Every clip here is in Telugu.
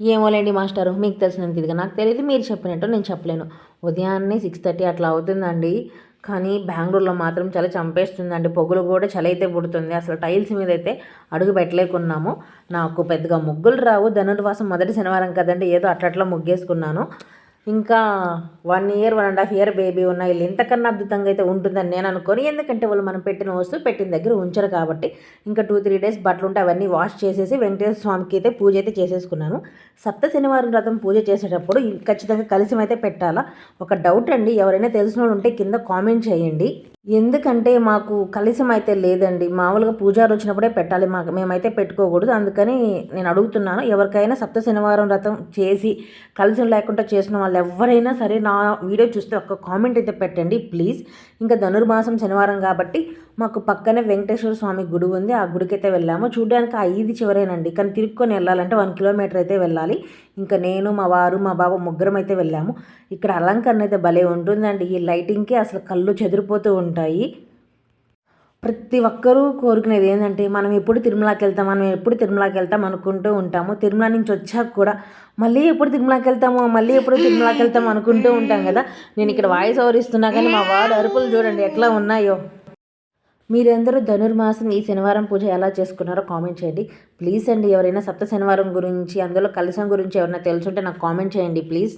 ఏమోలేండి మాస్టారు మీకు తెలిసినంత ఇదిగా. నాకు తెలియదు మీరు చెప్పినట్టు నేను చెప్పలేను. ఉదయాన్నే సిక్స్ థర్టీ అట్లా అవుతుందండి. కానీ బెంగళూరులో మాత్రం చాలా చంపేస్తుందండి. పొగలు కూడా చలి అయితే పుడుతుంది. అసలు టైల్స్ మీద అయితే అడుగు పెట్టలేకున్నాము. నాకు పెద్దగా ముగ్గులు రావు. ధనుర్వాసం మొదటి శనివారం కదండి. ఏదో అట్లట్లా ముగ్గేసుకున్నాను. ఇంకా one year one and half year baby ఉన్న వీళ్ళు ఇంతకన్నా అద్భుతంగా అయితే ఉంటుందని నేను అనుకోని. ఎందుకంటే వాళ్ళు మనం పెట్టిన వస్తువు పెట్టిన దగ్గర ఉంచరు కాబట్టి ఇంకా టూ త్రీ డేస్ బట్టలు ఉంటే అవన్నీ వాష్ చేసేసి వెంకటేశ్వర స్వామికి అయితే పూజ అయితే చేసేసుకున్నాను. సప్త శనివారం వ్రతం పూజ చేసేటప్పుడు ఖచ్చితంగా కలిసి అయితే పెట్టాలా? ఒక డౌట్ అండి. ఎవరైనా తెలిసిన వాళ్ళు ఉంటే కింద కామెంట్ చేయండి. ఎందుకంటే మాకు కలిసం అయితే లేదండి. మామూలుగా పూజారు వచ్చినప్పుడే పెట్టాలి. మాకు మేమైతే పెట్టుకోకూడదు. అందుకని నేను అడుగుతున్నాను. ఎవరికైనా సప్త శనివారం వ్రతం చేసి కలిసి లేకుండా చేసిన వాళ్ళు ఎవరైనా సరే నా వీడియో చూస్తే ఒక్క కామెంట్ అయితే పెట్టండి ప్లీజ్. ఇంకా ధనుర్మాసం శనివారం కాబట్టి మాకు పక్కనే వెంకటేశ్వర స్వామి గుడి ఉంది. ఆ గుడికి అయితే వెళ్ళాము. చూడడానికి ఐదు చివరేనండి. కానీ తిరుక్కొని వెళ్ళాలంటే వన్ కిలోమీటర్ అయితే వెళ్ళాలి. ఇంకా నేను మా వారు మా బాబు ముగ్గురం అయితే వెళ్ళాము. ఇక్కడ అలంకరణ అయితే భలే ఉంటుందండి. ఈ లైటింగ్కి అసలు కళ్ళు చెదిరిపోతూ ఉంటాయి. ప్రతి ఒక్కరూ కోరుకునేది ఏంటంటే మనం ఎప్పుడు తిరుమలకి వెళ్తాం మనం ఎప్పుడు తిరుమలకి వెళ్తాం అనుకుంటూ ఉంటాము. తిరుమల నుంచి వచ్చాక కూడా మళ్ళీ ఎప్పుడు తిరుమలకి వెళ్తాము మళ్ళీ ఎప్పుడు తిరుమలకి వెళ్తాం అనుకుంటూ ఉంటాం కదా. నేను ఇక్కడ వాయిస్ ఓవర్ ఇస్తున్నా కానీ మా వాడు అరుపులు చూడండి ఎట్లా ఉన్నాయో. మీరందరూ ధనుర్మాసం ఈ శనివారం పూజ ఎలా చేసుకున్నారో కామెంట్ చేయండి. ప్లీజ్ అండి ఎవరైనా సప్త శనివారం గురించి అందులో కలశం గురించి ఎవరైనా తెలుసుంటే నాకు కామెంట్ చేయండి ప్లీజ్.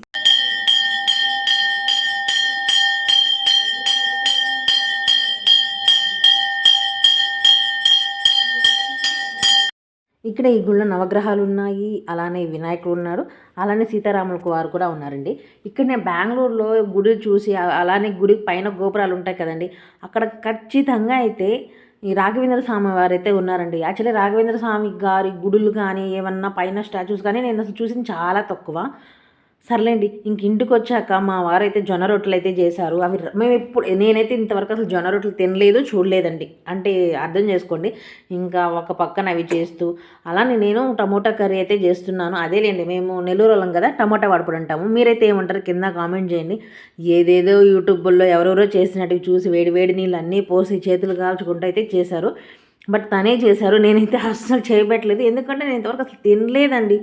ఇక్కడ ఈ గుళ్ళో నవగ్రహాలు ఉన్నాయి అలానే వినాయకుడు ఉన్నారు అలానే సీతారాములకు వారు కూడా ఉన్నారండి. ఇక్కడ నేను బెంగళూరులో గుడి చూసి అలానే గుడి పైన గోపురాలు ఉంటాయి కదండి. అక్కడ ఖచ్చితంగా అయితే ఈ రాఘవేంద్ర స్వామి వారు అయితే ఉన్నారండి. యాక్చువల్లీ రాఘవేంద్ర స్వామి గారి గుడులు కానీ ఏమన్నా పైన స్టాచ్యూస్ కానీ నేను చూసింది చాలా తక్కువ. సర్లేండి ఇంక ఇంటికి వచ్చాక మా వారైతే జొన్న రొట్టెలు అయితే చేశారు. అవి మేము ఎప్పుడు నేనైతే ఇంతవరకు అసలు జొన్న రొట్టెలు తినలేదు చూడలేదండి. అంటే అర్థం చేసుకోండి ఇంకా ఒక పక్కన అవి చేస్తూ అలానే నేను టమోటా కర్రీ అయితే చేస్తున్నాను. అదేలేండి మేము నెల్లూరు వాళ్ళం కదా టమోటా వాడుపుడు అంటాము. మీరైతే ఏమంటారు కింద కామెంట్ చేయండి. ఏదేదో యూట్యూబ్లో ఎవరెవరో చేసినట్టు చూసి వేడి వేడి నీళ్ళు అన్నీ పోసి చేతులు కాల్చుకుంటూ అయితే చేశారు. బట్ తనే చేశారు నేనైతే అస్సలు చేయబెట్టలేదు. ఎందుకంటే నేను ఇంతవరకు అసలు తినలేదండి.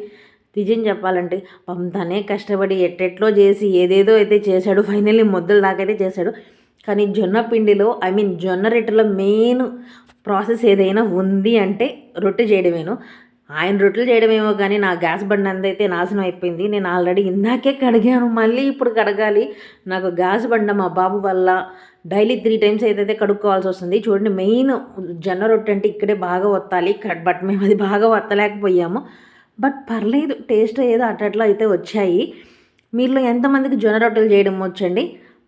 నిజం చెప్పాలంటే పాపం తనే కష్టపడి ఎట్టెట్లో చేసి ఏదేదో అయితే చేశాడు ఫైనల్లీ ముద్దలు దాకైతే చేశాడు. కానీ జొన్న పిండిలో ఐ మీన్ జొన్న రొట్టెలో మెయిన్ ప్రాసెస్ ఏదైనా ఉంది అంటే రొట్టె చేయడమేను. ఆయన రొట్టెలు చేయడమేమో కానీ నా గ్యాస్ బండి అందైతే నాశనం అయిపోయింది. నేను ఆల్రెడీ ఇందాకే కడిగాను మళ్ళీ ఇప్పుడు కడగాలి. నాకు గ్యాస్ బండ మా బాబు వల్ల డైలీ త్రీ టైమ్స్ అయితే కడుక్కోవాల్సి వస్తుంది. చూడండి మెయిన్ జొన్న రొట్టె అంటే ఇక్కడే బాగా వత్తాలి బట్ మేము అది బాగా వత్తలేకపోయాము బట్ పర్లేదు టేస్ట్ ఏదో అట్లా అయితే వచ్చాయి. మీలో ఎంతమందికి జొన్న రొట్టెలు చేయడం వచ్చండి?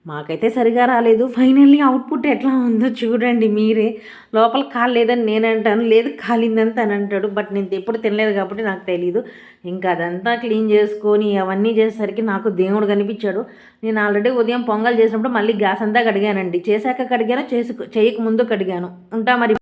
మాకైతే సరిగా రాలేదు. ఫైనల్లీ అవుట్పుట్ ఎట్లా ఉందో చూడండి మీరే. లోపల కాలేదని నేను అంటాను లేదు కాలిందని తను అంటాడు. బట్ నేను ఎప్పుడు తినలేదు కాబట్టి నాకు తెలియదు ఇంకా అదంతా క్లీన్ చేసుకొని అవన్నీ చేసేసరికి నాకు దేవుడు కనిపించాడు. నేను ఆల్రెడీ ఉదయం పొంగల్ చేసినప్పుడు మళ్ళీ గ్యాస్ అంతా కడిగానండి. చేశాక కడిగాను? చేసి చేయక ముందు కడిగాను. ఉంటా మరి.